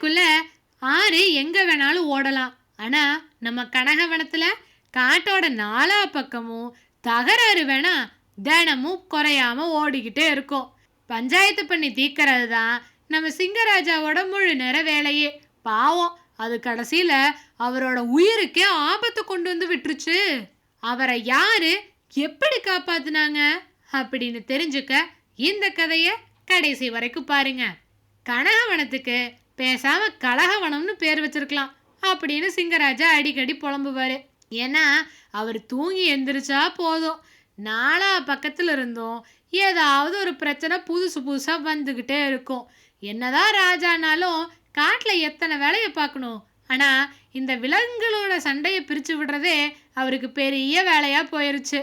காட்டுக்குள்ள ஆறு எங்க வேணாலும் ஓடலாம். ஆனா நம்ம கனகவனத்துல காட்டோட நாலா பக்கமும் தகராறு வேணா தினமும் குறையாம ஓடிக்கிட்டே இருக்கும். பஞ்சாயத்து பண்ணி தீக்கிறது தான் நம்ம சிங்கராஜாவோட முழு நேர வேலையே. பாவம் அது கடைசியில அவரோட உயிருக்கே ஆபத்தை கொண்டு வந்து விட்டுருச்சு. அவரை யாரு எப்படி காப்பாத்துனாங்க அப்படின்னு தெரிஞ்சுக்க இந்த கதைய கடைசி வரைக்கும் பாருங்க. கனகவனத்துக்கு பேசாமல் கலகவனம்னு பேர் வச்சிருக்கலாம். அப்படின்னு சிங்கராஜா அடிக்கடி புலம்புவார். ஏன்னா அவர் தூங்கி எந்திரிச்சா போதும். நாலா பக்கத்தில் இருந்தும் ஏதாவது ஒரு பிரச்சனை புதுசு புதுசாக வந்துக்கிட்டே இருக்கும். என்னதான் ராஜானாலும் காட்டில் எத்தனை வேலையை பார்க்கணும்? ஆனால் இந்த விலங்குகளோட சண்டையை பிரித்து விடுறதே அவருக்கு பெரிய வேலையாக போயிருச்சு.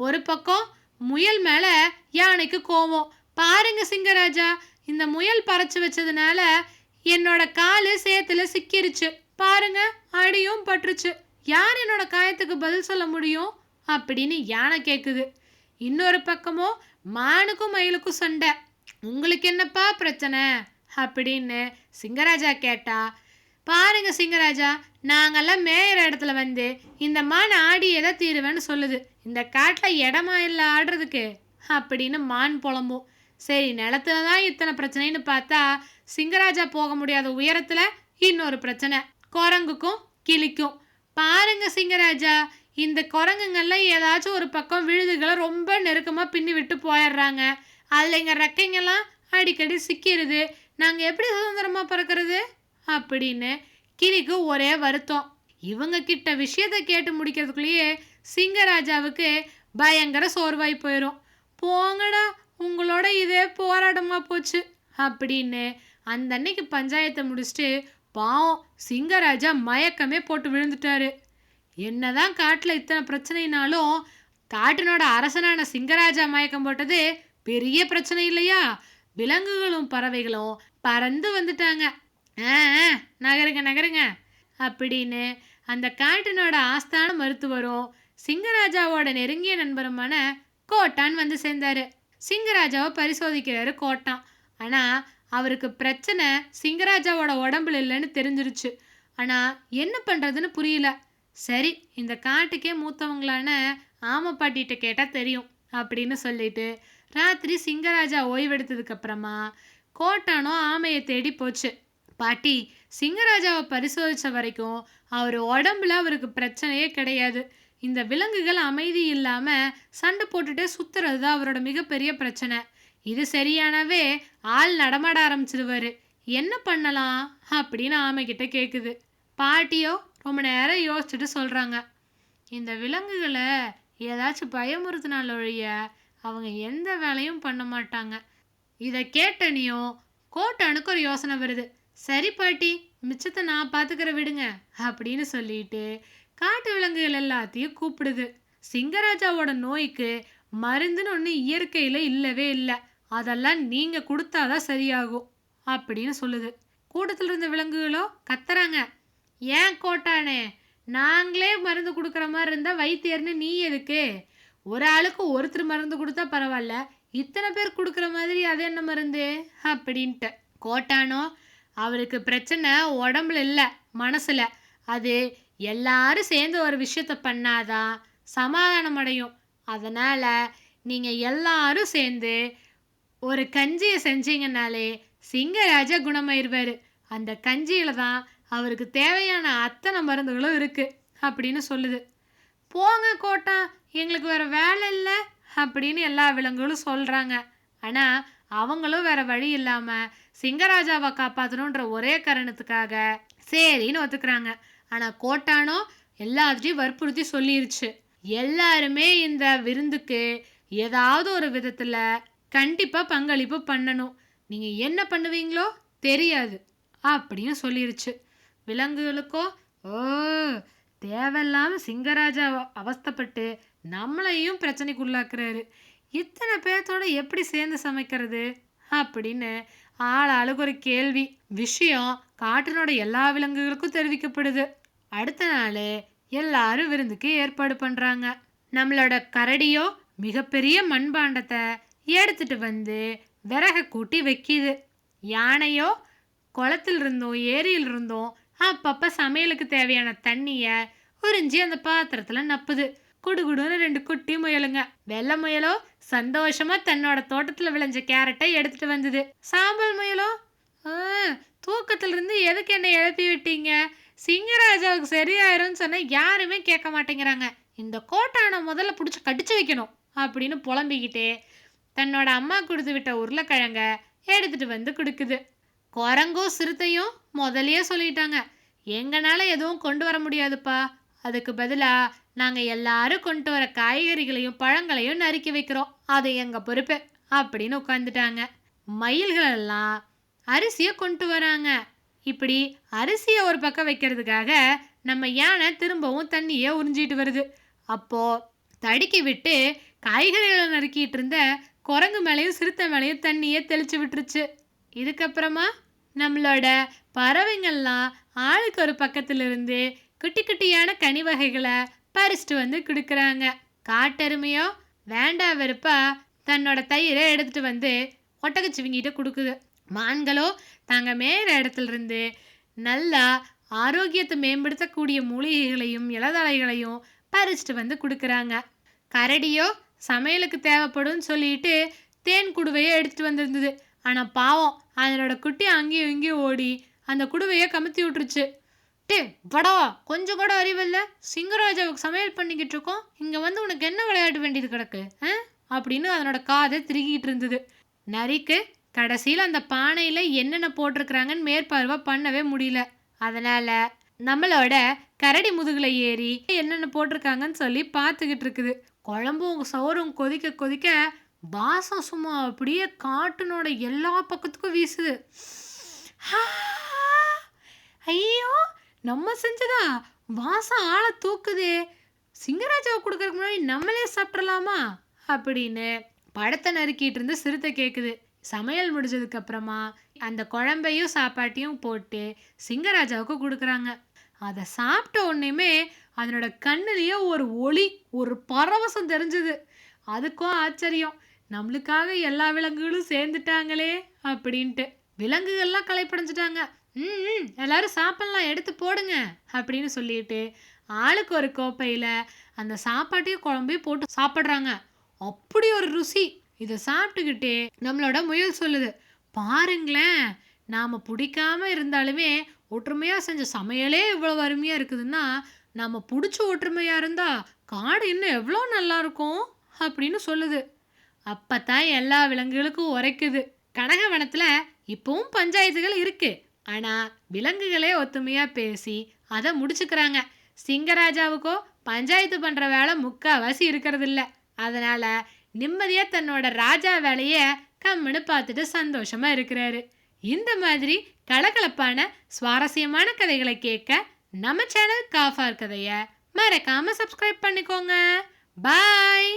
ஒரு பக்கம் முயல் மேலே யானைக்கு கோவம். பாருங்க சிங்கராஜா இந்த முயல் பறச்சு வச்சதுனால என்னோட காலு சேத்துல சிக்கிருச்சு. பாருங்க அடியும் பட்டுருச்சு. யார் என்னோட காயத்துக்கு பதில் சொல்ல முடியும்? அப்படின்னு யானை கேட்குது இன்னொரு பக்கமோ மானுக்கும் மயிலுக்கும் சண்டை. உங்களுக்கு என்னப்பா பிரச்சனை? அப்படின்னு சிங்கராஜா கேட்டா பாருங்க சிங்கராஜா நாங்கெல்லாம் மேயிற இடத்துல வந்து இந்த மான் ஆடி எதை தீருவேன்னு சொல்லுது. இந்த காட்டில் இடமா இல்லை ஆடுறதுக்கு? அப்படின்னு மான் புலம்பும். சரி நிலத்துல தான் இத்தனை பிரச்சனைன்னு பார்த்தா சிங்கராஜா போக முடியாத உயரத்துல இன்னொரு பிரச்சனை. குரங்குக்கும் கிளிக்கும். பாருங்க சிங்கராஜா இந்த குரங்குங்கள்லாம் ஏதாச்சும் ஒரு பக்கம் விழுதுகளை ரொம்ப நெருக்கமாக பின்னி விட்டு போயிடுறாங்க. அதில் எங்கள் ரெக்கைங்கெல்லாம் அடிக்கடி சிக்கிருது. நாங்கள் எப்படி சுதந்திரமாக பிறக்கிறது? அப்படின்னு கிளிக்கு ஒரே வருத்தம். இவங்க கிட்ட விஷயத்த கேட்டு முடிக்கிறதுக்குள்ளேயே சிங்கராஜாவுக்கு பயங்கர சோர்வாய் போயிடும் போங்கடா உங்களோட இதே போராட்டமாக போச்சு. அப்படின்னு அந்த அன்னைக்கு பஞ்சாயத்தை முடிச்சுட்டு பாவம் சிங்கராஜா மயக்கமே போட்டு விழுந்துட்டாரு. என்னதான் காட்டில் இத்தனை பிரச்சனைனாலும் காட்டினோட அரசனான சிங்கராஜா மயக்கம் போட்டது பெரிய பிரச்சனை இல்லையா? விலங்குகளும் பறவைகளும் பறந்து வந்துட்டாங்க. ஆ ஆ, நகருங்க நகருங்க அப்படின்னு அந்த காட்டினோட ஆஸ்தான மருத்துவரும் சிங்கராஜாவோட நெருங்கிய நண்பருமான கோட்டான் வந்து சேர்ந்தாரு. சிங்கராஜாவை பரிசோதிக்கிறாரு கோட்டான் ஆனால் அவருக்கு பிரச்சனை சிங்கராஜாவோட உடம்புல இல்லைன்னு தெரிஞ்சிருச்சு. ஆனால் என்ன பண்ணுறதுன்னு புரியல. சரி இந்த காட்டுக்கே மூத்தவங்களான ஆமை பாட்டிகிட்ட கேட்டால் தெரியும் அப்படின்னு சொல்லிட்டு ராத்திரி சிங்கராஜா ஓய்வெடுத்ததுக்கப்புறமா கோட்டானோ ஆமையை தேடி போச்சு. பாட்டி சிங்கராஜாவை பரிசோதித்த வரைக்கும் அவர் உடம்புல அவருக்கு பிரச்சனையே கிடையாது. இந்த விலங்குகள் அமைதி இல்லாமல் சண்டை போட்டுட்டே சுத்துறது தான் அவரோட மிகப்பெரிய பிரச்சனை. இது சரியானவே ஆள் நடமாட ஆரம்பிச்சிருவாரு. என்ன பண்ணலாம் அப்படின்னு ஆமைக்கிட்ட கேட்குது பாட்டியோ ரொம்ப நேரம் யோசிச்சுட்டு சொல்கிறாங்க இந்த விலங்குகளை ஏதாச்சும் பயமுறுத்தினால் ஒழிய அவங்க எந்த வேலையும் பண்ண மாட்டாங்க. இதை கேட்டனியும் கோட்டனுக்கு ஒரு யோசனை வருது. சரி பாட்டி மிச்சத்தை நான் பார்த்துக்கிற விடுங்க அப்படின்னு சொல்லிட்டு காட்டு விலங்குகள் எல்லாத்தையும் கூப்பிடுது. சிங்கராஜாவோட நோய்க்கு மருந்துன்னு ஒன்று இயற்கையில் இல்லவே இல்லை. அதெல்லாம் நீங்கள் கொடுத்தாதான் சரியாகும் அப்படின்னு சொல்லுது. கூட்டத்தில் இருந்த விலங்குகளோ கத்துறாங்க. ஏன் கோட்டானே நாங்களே மருந்து கொடுக்குற மாதிரி இருந்தால் வைத்தியர்னு நீ எதுக்கு? ஒரு ஆளுக்கு ஒருத்தர் மருந்து கொடுத்தா பரவாயில்ல. இத்தனை பேர் கொடுக்குற மாதிரி அது என்ன மருந்து? அப்படின்ட்டு. கோட்டானோ அவருக்கு பிரச்சனை உடம்புல இல்லை மனசில். அது எல்லாரும் சேர்ந்து ஒரு விஷயத்த பண்ணாதான் சமாதானம் அடையும். அதனால நீங்கள் எல்லாரும் சேர்ந்து ஒரு கஞ்சியை செஞ்சீங்கனாலே சிங்கராஜா குணமாயிருவார். அந்த கஞ்சியில தான் அவருக்கு தேவையான அத்தனை மருந்துகளும் இருக்குது அப்படின்னு சொல்லுது. போங்க கோட்டா எங்களுக்கு வேற வேலை இல்லை அப்படின்னு எல்லா விலங்குகளும் சொல்கிறாங்க ஆனால் அவங்களும் வேற வழி இல்லாமல் சிங்கராஜாவை காப்பாற்றணுன்ற ஒரே காரணத்துக்காக சரின்னு ஒத்துக்கிறாங்க. ஆனால் கோட்டானோ எல்லாத்தையும் வற்புறுத்தி சொல்லிருச்சு. எல்லாருமே இந்த விருந்துக்கு ஏதாவது ஒரு விதத்தில் கண்டிப்பாக பங்களிப்பு பண்ணணும். நீங்கள் என்ன பண்ணுவீங்களோ தெரியாது அப்படின்னு சொல்லிருச்சு. விலங்குகளுக்கோ ஓ தேவையில்லாமல் சிங்கராஜா அவஸ்தப்பட்டு அவஸ்தைப்பட்டு நம்மளையும் பிரச்சனைக்குள்ளாக்குறாரு. இத்தனை பேர்த்தோட எப்படி சேர்ந்து சமைக்கிறது அப்படின்னு ஆள் ஆளுக்கு ஒரு கேள்வி. விஷயம் காட்டினோட எல்லா விலங்குகளுக்கும் தெரிவிக்கப்படுது. அடுத்த நாள் எல்லாரும் விருந்துக்கு ஏற்பாடு பண்ணுறாங்க நம்மளோட கரடியோ மிகப்பெரிய மண்பாண்டத்தை எடுத்துட்டு வந்து விறக கூட்டி வைக்கிது. யானையோ குளத்தில் இருந்தும் ஏரியில் இருந்தும் அப்பப்போ சமையலுக்கு தேவையான தண்ணிய உறிஞ்சி அந்த பாத்திரத்துல நப்புது. குடுகுடுன்னு ரெண்டு குட்டி முயலுங்க. வெள்ளை முயலோ சந்தோஷமா தன்னோட தோட்டத்துல விளைஞ்ச கேரட்டை எடுத்துட்டு வந்தது. சாம்பல் முயலோ "ஆ, தூக்கத்துல இருந்து எதுக்கு என்ன எழுப்பி விட்டீங்க? சிங்கராஜாவுக்கு சரியாயிரும்னு சொன்னால் யாருமே கேட்க மாட்டேங்கிறாங்க. இந்த கோட்டானை முதல்ல பிடிச்சி கடிச்சு வைக்கணும் அப்படின்னு புலம்பிக்கிட்டே தன்னோட அம்மா கொடுத்து விட்ட உருளைக்கிழங்க எடுத்துட்டு வந்து கொடுக்குது. குரங்கும் சிறுத்தையும் முதலையே சொல்லிட்டாங்க. எங்களால் எதுவும் கொண்டு வர முடியாதுப்பா. அதுக்கு பதிலாக நாங்கள் எல்லாரும் கொண்டு வர காய்கறிகளையும் பழங்களையும் நறுக்கி வைக்கிறோம். அது எங்கள் பொறுப்பு அப்படின்னு உட்காந்துட்டாங்க மயில்களெல்லாம் அரிசியை கொண்டு வராங்க. இப்படி அரிசியை ஒரு பக்கம் வைக்கிறதுக்காக நம்ம யானை திரும்பவும் தண்ணியை உறிஞ்சிட்டு வருது. அப்போ தடுக்கி விட்டு காய்கறிகளை நறுக்கிட்டு இருந்த குரங்கு மேலேயும் சிறுத்தை மேலேயும் தண்ணியை தெளிச்சு விட்டுருச்சு. இதுக்கப்புறமா நம்மளோட பறவைங்கள்லாம் ஆளுக்கு ஒரு பக்கத்துல இருந்து குட்டி குட்டியான கனி வகைகளை பறிச்சுட்டு வந்து கொடுக்குறாங்க. காட்டெருமையோ வேண்டா வெறுப்பா தன்னோட தயிரை எடுத்துட்டு வந்து ஒட்டகச்சிவிங்கிட்ட கொடுக்குது. மான்களோ நாங்கள் மேற இடத்துலருந்து நல்லா ஆரோக்கியத்தை மேம்படுத்தக்கூடிய மூலிகைகளையும் இலதழைகளையும் பறிச்சுட்டு வந்து கொடுக்குறாங்க. கரடியோ சமையலுக்கு தேவைப்படும்னு சொல்லிட்டு தேன் குடுவையை எடுத்துகிட்டு வந்திருந்தது. ஆனால் பாவம் அதனோட குட்டி அங்கேயும் இங்கேயும் ஓடி அந்த குடுவையை கமுத்தி விட்டுருச்சு. டே படவா கொஞ்சம் கூட அறிவில்ல சிங்கராஜாவுக்கு சமையல் பண்ணிக்கிட்டு இருக்கோம். இங்கே வந்து உனக்கு என்ன விளையாட்டு வேண்டியது கிடக்கு ஆ? அப்படின்னு அதனோட காதை திருகிட்டு இருந்தது. நரிக்கு கடைசியில் அந்த பானையில் என்னென்ன போட்டிருக்கிறாங்கன்னு மேற்பார்வை பண்ணவே முடியல. அதனால் நம்மளோட கரடி முதுகில் ஏறி என்னென்ன போட்டிருக்காங்கன்னு சொல்லி பார்த்துக்கிட்டு இருக்குது. குழம்பும் சோறும் கொதிக்க கொதிக்க வாசம் சும்மா அப்படியே காட்டினோட எல்லா பக்கத்துக்கும் வீசுது. ஐயோ! நம்ம செஞ்சதா? வாசம் ஆளை தூக்குதே. சிங்கராஜாவை கொடுக்கறதுக்கு முன்னாடி நம்மளே சாப்பிட்றலாமா அப்படின்னு படத்தை நறுக்கிட்டு இருந்து சிறுத்தை கேட்குது சமையல் முடிஞ்சதுக்கு அப்புறமா அந்த குழம்பையும் சாப்பாட்டையும் போட்டு சிங்கராஜாவுக்கு கொடுக்குறாங்க. அதை சாப்பிட்ட உடனேமே அதனோட கண்ணுலேயே ஒரு ஒளி ஒரு பரவசம் தெரிஞ்சது. அதுக்கும் ஆச்சரியம். நம்மளுக்காக எல்லா விலங்குகளும் சேர்ந்துட்டாங்களே அப்படின்ட்டு. விலங்குகள்லாம் களைப்படைஞ்சிட்டாங்க. ம் ம், எல்லாரும் சாப்பிட்லாம் எடுத்து போடுங்க அப்படின்னு சொல்லிட்டு ஆளுக்கு ஒரு கோப்பையில் அந்த சாப்பாட்டையும் குழம்பையும் போட்டு சாப்பிட்றாங்க. அப்படி ஒரு ருசி. இதை சாப்பிட்டுக்கிட்டே நம்மளோட முயல் சொல்லுது. பாருங்களேன் நாம் பிடிக்காம இருந்தாலுமே ஒற்றுமையாக செஞ்ச சமையலே இவ்வளோ அருமையாக இருக்குதுன்னா நம்ம பிடிச்ச ஒற்றுமையாக இருந்தால் காடு இன்னும் எவ்வளோ நல்லா இருக்கும் அப்படின்னு சொல்லுது. அப்பதான் எல்லா விலங்குகளுக்கும் உரைக்குது. கனகவனத்தில் இப்போவும் பஞ்சாயத்துகள் இருக்கு. ஆனால் விலங்குகளே ஒத்துமையாக பேசி அதை முடிச்சுக்கிறாங்க. சிங்கராஜாவுக்கோ பஞ்சாயத்து பண்ணுற வேலை முக்கால்வாசி இருக்கிறதில்ல. அதனால் நிம்மதியாக தன்னோட ராஜா வேலையை கம்முன்னு பார்த்துட்டு சந்தோஷமா இருக்கிறாரு. இந்த மாதிரி கலகலப்பான சுவாரஸ்யமான கதைகளை கேட்க நம்ம சேனல் காஃபார் கதையை மறக்காம சப்ஸ்கிரைப் பண்ணிக்கோங்க. பாய்